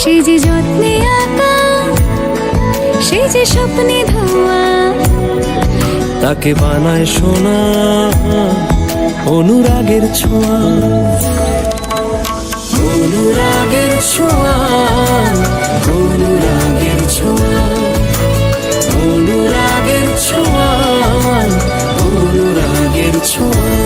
সে যে যত্নে আঁকা সে যে স্বপ্নে ধোয়া তাকে বানায় সোনা অনুরাগের ছোঁয়া। অনুরাগের ছোঁয়া অনুরাগের ছোঁয়া অনুরাগের ছোঁয়া অনুরাগের ছোঁয়া।